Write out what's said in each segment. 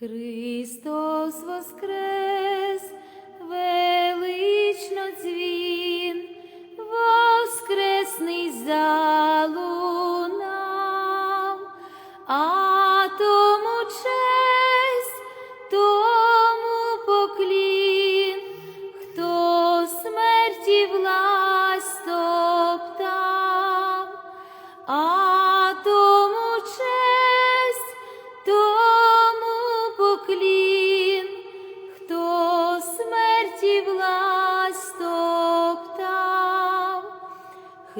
Христос воскрес, велично дзвін, воскресний залунав,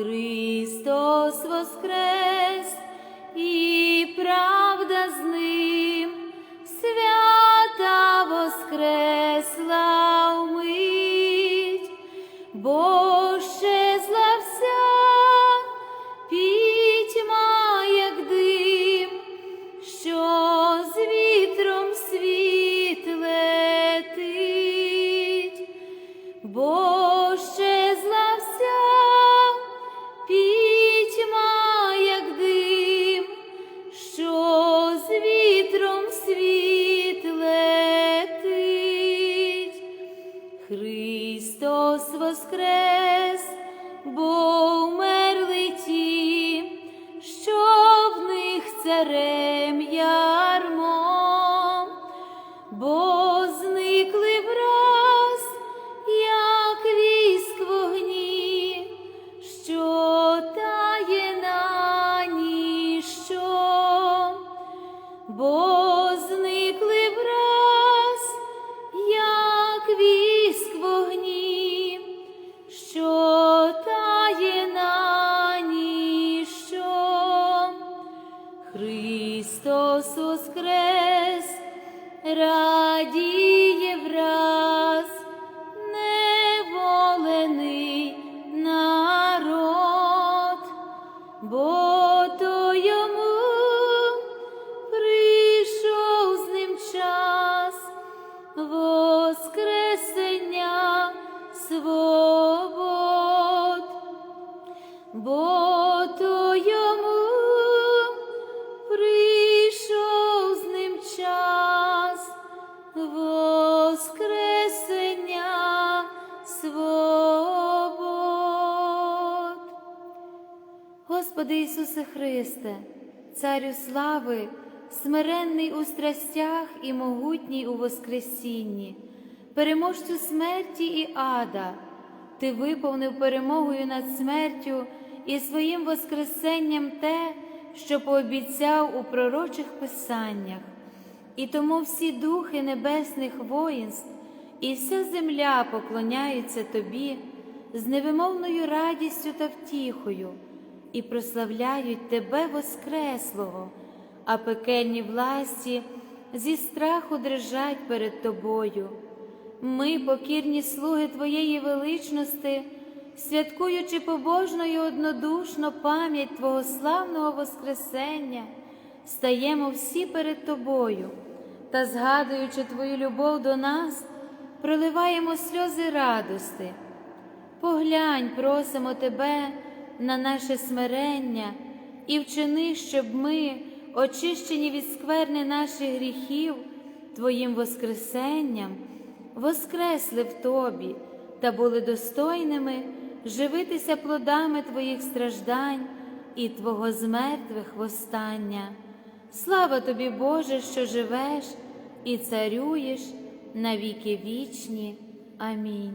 Христос воскрес, Ісусе Христе, Царю слави, смиренний у страстях і могутній у Воскресінні, переможцю смерті і ада, Ти виповнив перемогою над смертю і своїм Воскресенням те, що пообіцяв у пророчих писаннях. І тому всі духи небесних воїнств і вся земля поклоняються Тобі з невимовною радістю та втіхою і прославляють Тебе Воскреслого, а пекельні власті зі страху дрижать перед Тобою. Ми, покірні слуги Твоєї величності, святкуючи побожно і однодушно пам'ять Твого славного Воскресення, стаємо всі перед Тобою та, згадуючи Твою любов до нас, проливаємо сльози радости. Поглянь, просимо Тебе на наше смирення і вчини, щоб ми, очищені від скверни наших гріхів, Твоїм Воскресенням, воскресли в Тобі та були достойними живитися плодами Твоїх страждань і Твого з мертвих востання. Слава тобі, Боже, що живеш і царюєш на віки вічні. Амінь.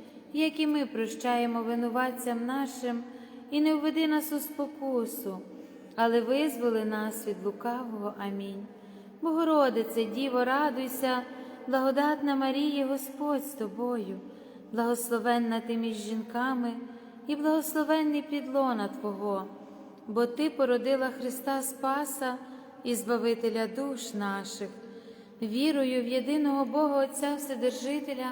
як і ми прощаємо винуватцям нашим, і не введи нас у спокусу, але визволи нас від лукавого. Амінь. Богородице, Діво, радуйся, благодатна Марія, Господь з тобою, благословенна ти між жінками і благословенний підлона Твого, бо Ти породила Христа Спаса і Збавителя душ наших. вірую в єдиного Бога Отця Вседержителя,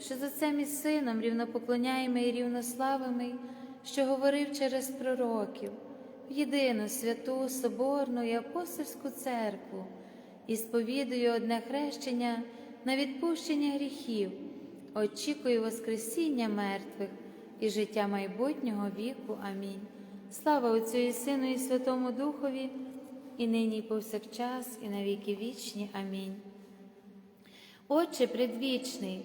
що з Отцем і Сином рівнопоклоняємий і рівнославимий, що говорив через пророків, в єдину святу, Соборну і апостольську церкву, і сповідую одне хрещення на відпущення гріхів, очікую Воскресіння мертвих і життя майбутнього віку. Амінь. Слава Отцю і Сину, і Святому Духові і нині, і повсякчас, і на віки вічні. Амінь. Отче предвічний,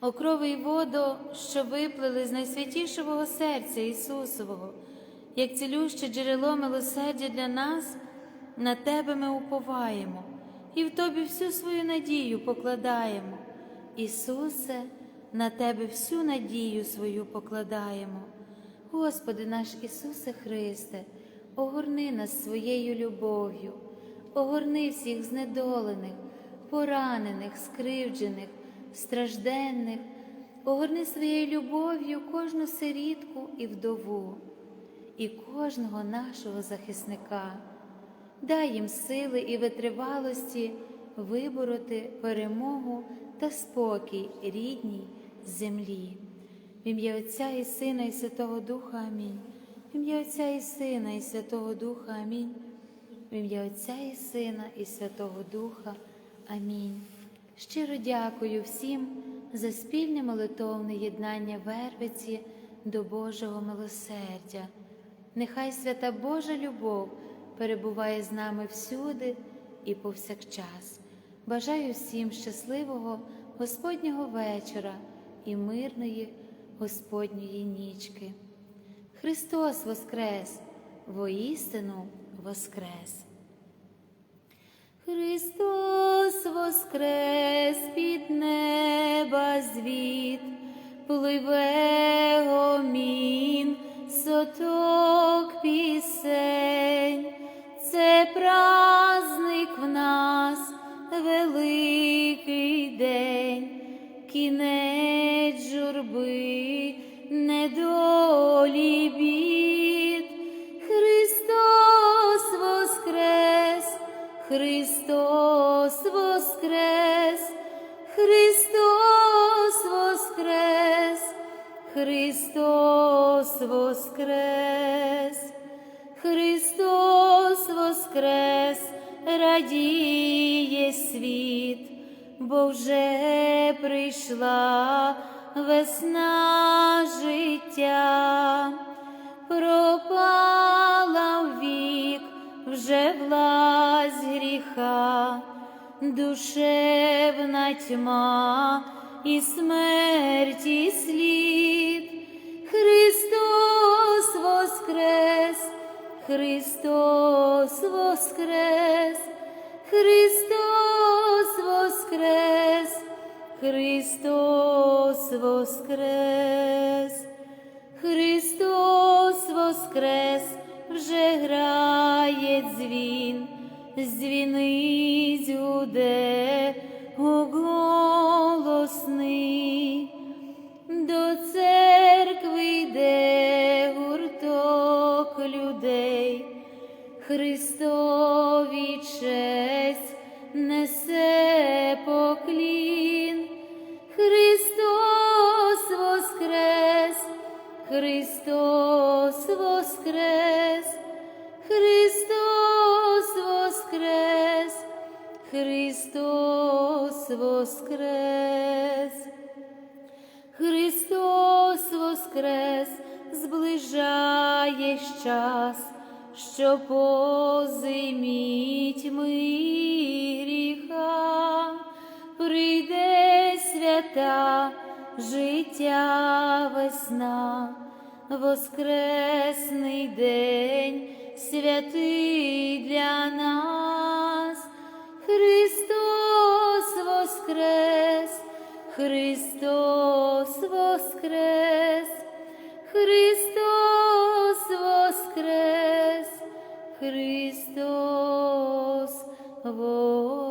Окрови й водо, що виплили з найсвятішого серця Ісусового, як цілюще джерело милосердя для нас, на Тебе ми уповаємо і в Тобі всю свою надію покладаємо. Ісусе, на Тебе всю надію свою покладаємо. Господи наш Ісусе Христе, огорни нас своєю любов'ю, огорни всіх знедолених, поранених, скривджених, стражденних, огорни своєю любов'ю кожну сирітку і вдову, і кожного нашого захисника. Дай їм сили і витривалості вибороти перемогу та спокій рідній землі. В ім'я Отця і Сина, і Святого Духа Амінь. В ім'я Отця і Сина, і Святого Духа Амінь. В ім'я Отця і Сина, і Святого Духа. Амінь. Щиро дякую всім за спільне молитовне єднання Вервиці до Божого милосердя. Нехай свята Божа любов перебуває з нами всюди і повсякчас. Бажаю всім щасливого Господнього вечора і мирної Господньої нічки. Христос Воскрес, воістину Воскрес! Христос воскрес під неба звіт, пливе гомін, соток пісень, це праздник в нас, великий день, кінець журби, недолі бід. Воскрес, Христос воскрес, Христос воскрес, Христос воскрес, радіє світ, бо вже прийшла весна життя. Пропала ввік вже власть гріха, душевна тьма і смерті слід. Христос воскрес, Христос воскрес, Христос воскрес, Христос воскрес. Христос воскрес, вже грає дзвін, дзвіниць Христос воскрес, Христос воскрес, Христос воскрес, Христос воскрес, зближає час, що позиміть ми гріха прийде свята життя весна, воскресний день святий для нас, Христос воскрес, Христос воскрес, Христос воскрес, Христос воскрес.